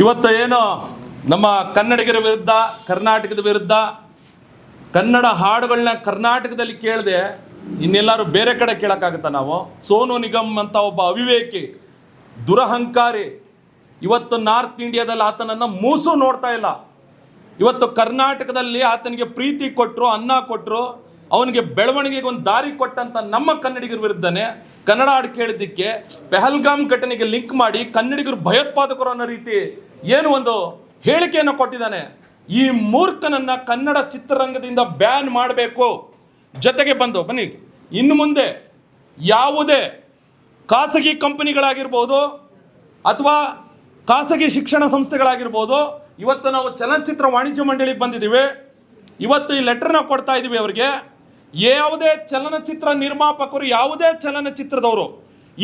ಇವತ್ತು ಏನು ನಮ್ಮ ಕನ್ನಡಿಗರ ವಿರುದ್ಧ, ಕರ್ನಾಟಕದ ವಿರುದ್ಧ, ಕನ್ನಡ ಹಾಡುಗಳನ್ನ ಕರ್ನಾಟಕದಲ್ಲಿ ಕೇಳದೆ, ಇನ್ನೆಲ್ಲರೂ ಬೇರೆ ಕಡೆ ಕೇಳೋಕ್ಕಾಗುತ್ತಾ ನಾವು? ಸೋನು ನಿಗಮ್ ಅಂತ ಒಬ್ಬ ಅವಿವೇಕಿ, ದುರಹಂಕಾರಿ, ಇವತ್ತು ನಾರ್ತ್ ಇಂಡಿಯಾದಲ್ಲಿ ಆತನನ್ನು ಮೂಸು ನೋಡ್ತಾ ಇಲ್ಲ. ಇವತ್ತು ಕರ್ನಾಟಕದಲ್ಲಿ ಆತನಿಗೆ ಪ್ರೀತಿ ಕೊಟ್ಟರು ಅನ್ನ ಕೊಟ್ಟರು ಅವನಿಗೆ ಬೆಳವಣಿಗೆಗೆ ಒಂದು ದಾರಿ ಕೊಟ್ಟಂತ ನಮ್ಮ ಕನ್ನಡಿಗರ ವಿರುದ್ಧನೇ, ಕನ್ನಡ ಹಾಡು ಕೇಳಿದ್ದಕ್ಕೆ ಪೆಹಲ್ಗಾಮ್ ಘಟನೆಗೆ ಲಿಂಕ್ ಮಾಡಿ ಕನ್ನಡಿಗರು ಭಯೋತ್ಪಾದಕರು ಅನ್ನೋ ರೀತಿ ಏನು ಒಂದು ಹೇಳಿಕೆಯನ್ನು ಕೊಟ್ಟಿದ್ದಾನೆ, ಈ ಮೂರ್ಖನನ್ನ ಕನ್ನಡ ಚಿತ್ರರಂಗದಿಂದ ಬ್ಯಾನ್ ಮಾಡಬೇಕು. ಜೊತೆಗೆ ಬಂದು, ಬನ್ನಿ, ಇನ್ನು ಮುಂದೆ ಯಾವುದೇ ಖಾಸಗಿ ಕಂಪನಿಗಳಾಗಿರ್ಬೋದು ಅಥವಾ ಖಾಸಗಿ ಶಿಕ್ಷಣ ಸಂಸ್ಥೆಗಳಾಗಿರ್ಬೋದು, ಇವತ್ತು ನಾವು ಚಲನಚಿತ್ರ ವಾಣಿಜ್ಯ ಮಂಡಳಿಗೆ ಬಂದಿದ್ದೀವಿ. ಇವತ್ತು ಈ ಲೆಟರ್ನ ಕೊಡ್ತಾ ಇದ್ದೀವಿ ಅವರಿಗೆ. ಯಾವುದೇ ಚಲನಚಿತ್ರ ನಿರ್ಮಾಪಕರು, ಯಾವುದೇ ಚಲನಚಿತ್ರದವರು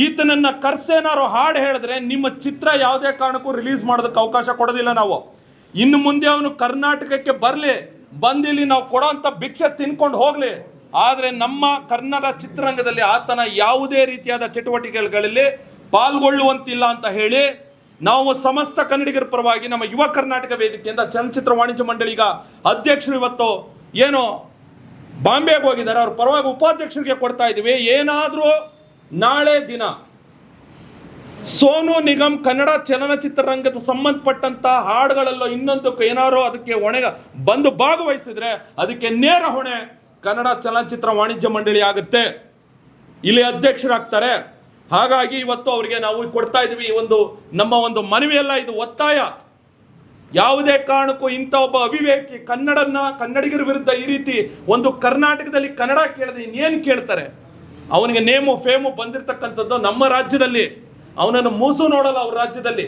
ಈತನನ್ನ ಕರ್ಸೇನಾರು ಹಾಡು ಹೇಳಿದ್ರೆ ನಿಮ್ಮ ಚಿತ್ರ ಯಾವುದೇ ಕಾರಣಕ್ಕೂ ರಿಲೀಸ್ ಮಾಡೋದಕ್ಕೆ ಅವಕಾಶ ಕೊಡೋದಿಲ್ಲ ನಾವು. ಇನ್ನು ಮುಂದೆ ಅವನು ಕರ್ನಾಟಕಕ್ಕೆ ಬರಲಿ, ಬಂದಿಲ್ಲಿ ನಾವು ಕೊಡೋಂಥ ಭಿಕ್ಷೆ ತಿನ್ಕೊಂಡು ಹೋಗಲಿ. ಆದರೆ ನಮ್ಮ ಕನ್ನಡ ಚಿತ್ರರಂಗದಲ್ಲಿ ಆತನ ಯಾವುದೇ ರೀತಿಯಾದ ಚಟುವಟಿಕೆಗಳಲ್ಲಿ ಪಾಲ್ಗೊಳ್ಳುವಂತಿಲ್ಲ ಅಂತ ಹೇಳಿ ನಾವು ಸಮಸ್ತ ಕನ್ನಡಿಗರ ಪರವಾಗಿ ನಮ್ಮ ಯುವ ಕರ್ನಾಟಕ ವೇದಿಕೆಯಿಂದ ಚಲನಚಿತ್ರ ವಾಣಿಜ್ಯ ಮಂಡಳಿಗ ಅಧ್ಯಕ್ಷರು ಇವತ್ತು ಏನು ಬಾಂಬೆಗೆ ಹೋಗಿದ್ದಾರೆ. ಅವ್ರ ಪರವಾಗಿ ಉಪಾಧ್ಯಕ್ಷರಿಗೆ ಕೊಡ್ತಾ ಇದ್ದೀವಿ. ಏನಾದರೂ ನಾಳೆ ದಿನ ಸೋನು ನಿಗಮ್ ಕನ್ನಡ ಚಲನಚಿತ್ರರಂಗದ ಸಂಬಂಧಪಟ್ಟಂತ ಹಾಡುಗಳಲ್ಲೋ ಇನ್ನೊಂದು ಏನಾರೋ ಅದಕ್ಕೆ ಹೊಣೆಗ ಬಂದು ಭಾಗವಹಿಸಿದ್ರೆ ಅದಕ್ಕೆ ನೇರ ಹೊಣೆ ಕನ್ನಡ ಚಲನಚಿತ್ರ ವಾಣಿಜ್ಯ ಮಂಡಳಿ ಆಗುತ್ತೆ. ಇಲ್ಲಿ ಅಧ್ಯಕ್ಷರಾಗ್ತಾರೆ. ಹಾಗಾಗಿ ಇವತ್ತು ಅವರಿಗೆ ನಾವು ಕೊಡ್ತಾ ಇದೀವಿ ಈ ಒಂದು ನಮ್ಮ ಒಂದು ಮನವಿಯಲ್ಲ, ಇದು ಒತ್ತಾಯ. ಯಾವುದೇ ಕಾರಣಕ್ಕೂ ಇಂಥ ಒಬ್ಬ ಅವಿವೇಕಿ ಕನ್ನಡನ್ನ, ಕನ್ನಡಿಗರ ವಿರುದ್ಧ ಈ ರೀತಿ ಒಂದು ಕರ್ನಾಟಕದಲ್ಲಿ ಕನ್ನಡ ಕೇಳದೆ ಇನ್ನೇನು ಕೇಳ್ತಾರೆ? ಅವನಿಗೆ ನೇಮು, ಫೇಮು ಬಂದಿರತಕ್ಕಂಥದ್ದು ನಮ್ಮ ರಾಜ್ಯದಲ್ಲಿ. ಅವನನ್ನು ಮೂಸು ನೋಡಲ್ಲ ಅವ್ರ ರಾಜ್ಯದಲ್ಲಿ.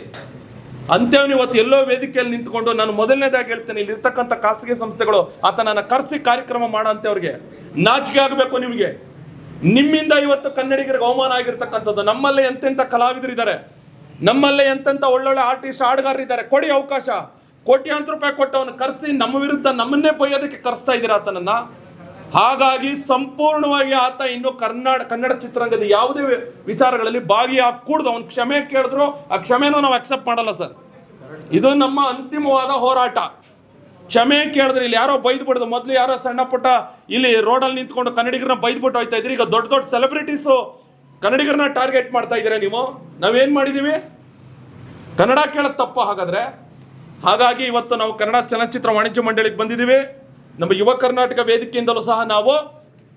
ಅಂತೇವನು ಇವತ್ತು ಎಲ್ಲೋ ವೇದಿಕೆಯಲ್ಲಿ ನಿಂತ್ಕೊಂಡು ನಾನು ಮೊದಲನೇದಾಗಿ ಹೇಳ್ತೇನೆ, ಇಲ್ಲಿ ಇರ್ತಕ್ಕಂಥ ಖಾಸಗಿ ಸಂಸ್ಥೆಗಳು ಆತನನ್ನ ಕರೆಸಿ ಕಾರ್ಯಕ್ರಮ ಮಾಡೋ ಅವ್ರಿಗೆ. ನಾಚಿಕೆ ಆಗಬೇಕು ನಿಮಗೆ. ನಿಮ್ಮಿಂದ ಇವತ್ತು ಕನ್ನಡಿಗರಿಗೆ ಅವಮಾನ ಆಗಿರ್ತಕ್ಕಂಥದ್ದು. ನಮ್ಮಲ್ಲೇ ಎಂತೆಂಥ ಕಲಾವಿದರಿದ್ದಾರೆ ನಮ್ಮಲ್ಲೇ ಎಂತೆಂಥ ಒಳ್ಳೊಳ್ಳೆ ಆರ್ಟಿಸ್ಟ್ ಹಾಡುಗಾರರಿದ್ದಾರೆ ಕೊಡಿ ಅವಕಾಶ. ಕೋಟ್ಯಾಂತರ ರೂಪಾಯಿ ಕೊಟ್ಟವನು ಕರೆಸಿ ನಮ್ಮ ವಿರುದ್ಧ ನಮ್ಮನ್ನೇ ಬೈಯೋದಕ್ಕೆ ಕರೆಸ್ತಾ ಇದ್ದೀರಾ ಆತನನ್ನ? ಹಾಗಾಗಿ ಸಂಪೂರ್ಣವಾಗಿ ಆತ ಇನ್ನು ಕರ್ನಾಟ ಕನ್ನಡ ಚಿತ್ರರಂಗದ ಯಾವುದೇ ವಿಚಾರಗಳಲ್ಲಿ ಭಾಗಿಯಾಗಕೂಡ್ದು. ಅವ್ನು ಕ್ಷಮೆ ಕೇಳಿದ್ರು, ಆ ಕ್ಷಮೆನೂ ನಾವು ಅಕ್ಸೆಪ್ಟ್ ಮಾಡಲ್ಲ ಸರ್. ಇದು ನಮ್ಮ ಅಂತಿಮವಾದ ಹೋರಾಟ. ಕ್ಷಮೆ ಕೇಳಿದ್ರೆ ಇಲ್ಲಿ ಯಾರೋ ಬೈದ್ಬಿಡ್ದು ಮೊದಲು ಯಾರೋ ಸಣ್ಣ ಪುಟ್ಟ ಇಲ್ಲಿ ರೋಡಲ್ಲಿ ನಿಂತ್ಕೊಂಡು ಕನ್ನಡಿಗರನ್ನ ಬೈದ್ಬಿಟ್ಟು ಹೋಯ್ತಾ ಇದ್ರಿ. ಈಗ ದೊಡ್ಡ ದೊಡ್ಡ ಸೆಲೆಬ್ರಿಟೀಸು ಕನ್ನಡಿಗರನ್ನ ಟಾರ್ಗೆಟ್ ಮಾಡ್ತಾ ಇದ್ದೀರಾ ನೀವು? ನಾವೇನು ಮಾಡಿದೀವಿ? ಕನ್ನಡ ಕೇಳೋದು ತಪ್ಪ ಹಾಗಾದ್ರೆ. ಹಾಗಾಗಿ ಇವತ್ತು ನಾವು ಕನ್ನಡ ಚಲನಚಿತ್ರ ವಾಣಿಜ್ಯ ಮಂಡಳಿಗೆ ಬಂದಿದ್ದೀವಿ ನಮ್ಮ ಯುವ ಕರ್ನಾಟಕ ವೇದಿಕೆಯಿಂದಲೂ ಸಹ ನಾವು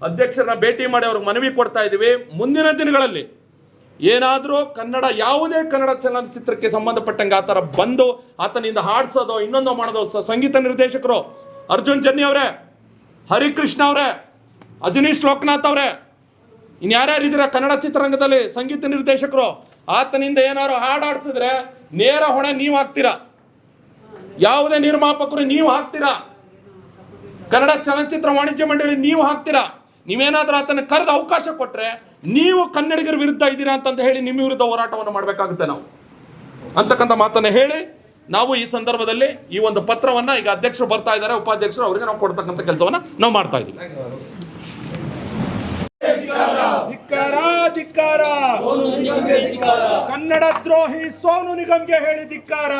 ಅಧ್ಯಕ್ಷರನ್ನ ಭೇಟಿ ಮಾಡಿ ಅವ್ರಿಗೆ ಮನವಿ ಕೊಡ್ತಾ ಇದ್ದೀವಿ. ಮುಂದಿನ ದಿನಗಳಲ್ಲಿ ಏನಾದರೂ ಕನ್ನಡ ಯಾವುದೇ ಕನ್ನಡ ಚಲನಚಿತ್ರಕ್ಕೆ ಸಂಬಂಧಪಟ್ಟಂಗೆ ಆ ಥರ ಬಂದು ಆತನಿಂದ ಹಾಡ್ಸೋದು ಇನ್ನೊಂದು ಮಾಡೋದು ಸಂಗೀತ ನಿರ್ದೇಶಕರು ಅರ್ಜುನ್ ಜನ್ನಿ ಅವರೇ, ಹರಿಕೃಷ್ಣ ಅವರೇ, ಅಜನೀಶ್ ಲೋಕನಾಥ್ ಅವರೇ ಇನ್ನು ಯಾರ್ಯಾರು ಇದ್ದೀರಾ ಕನ್ನಡ ಚಿತ್ರರಂಗದಲ್ಲಿ ಸಂಗೀತ ನಿರ್ದೇಶಕರು, ಆತನಿಂದ ಏನಾದ್ರು ಹಾಡು ಹಾಡ್ಸಿದ್ರೆ ನೇರ ಹೊಣೆ ನೀವು ಹಾಕ್ತೀರಾ? ಯಾವುದೇ ನಿರ್ಮಾಪಕರು ನೀವು ಹಾಕ್ತೀರಾ? ಕನ್ನಡ ಚಲನಚಿತ್ರ ವಾಣಿಜ್ಯ ಮಂಡಳಿ, ನೀವು ಹಾಕ್ತೀರಾ? ನೀವೇನಾದ್ರೂ ಆತನ ಕರೆದ ಅವಕಾಶ ಕೊಟ್ರೆ ನೀವು ಕನ್ನಡಿಗರ ವಿರುದ್ಧ ಇದ್ದೀರಾ ಅಂತಂತ ಹೇಳಿ ನಿಮ್ಮ ವಿರುದ್ಧ ಹೋರಾಟವನ್ನು ಮಾಡಬೇಕಾಗುತ್ತೆ ನಾವು. ಅಂತಕ್ಕಂಥ ಮಾತನ್ನ ಹೇಳಿ, ನಾವು ಈ ಸಂದರ್ಭದಲ್ಲಿ ಈ ಒಂದು ಪತ್ರವನ್ನ ಈಗ ಅಧ್ಯಕ್ಷರು ಬರ್ತಾ ಇದ್ದಾರೆ, ಉಪಾಧ್ಯಕ್ಷರು ಅವರಿಗೆ ನಾವು ಕೊಡ್ತಕ್ಕಂಥ ಕೆಲಸವನ್ನ ನಾವು ಮಾಡ್ತಾ ಇದ್ದೀವಿ. ಧಿಕ್ಕಾರ ಕನ್ನಡ ದ್ರೋಹಿ ಸೋನು ನಿಗಮ್ಗೆ ಹೇಳಿ ಧಿಕ್ಕಾರ.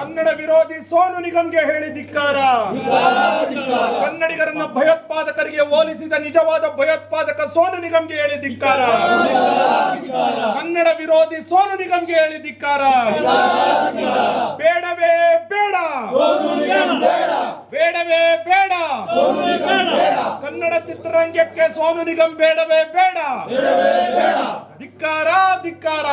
ಕನ್ನಡ ವಿರೋಧಿ ಸೋನು ನಿಗಮ್ಗೆ ಹೇಳಿ ಧಿಕ್ಕಾರ. ಕನ್ನಡಿಗರನ್ನ ಭಯೋತ್ಪಾದಕರಿಗೆ ಹೋಲಿಸಿದ ನಿಜವಾದ ಭಯೋತ್ಪಾದಕ ಸೋನು ನಿಗಮ್ಗೆ ಹೇಳಿ ಧಿಕ್ಕಾರ. ಕನ್ನಡ ವಿರೋಧಿ ಸೋನು ನಿಗಮ್ಗೆ ಹೇಳಿ ಧಿಕ್ಕಾರ. ಬೇಡವೇ ಬೇಡ. ಬೇಡವೇ ಬೇಡ. ಕನ್ನಡ ಚಿತ್ರರಂಗಕ್ಕೆ ಸೋನು ನಿಗಮ್ ಬೇಡವೇ ಬೇಡ. ಧಿಕ್ಕಾರ ಧಿಕ್ಕಾರ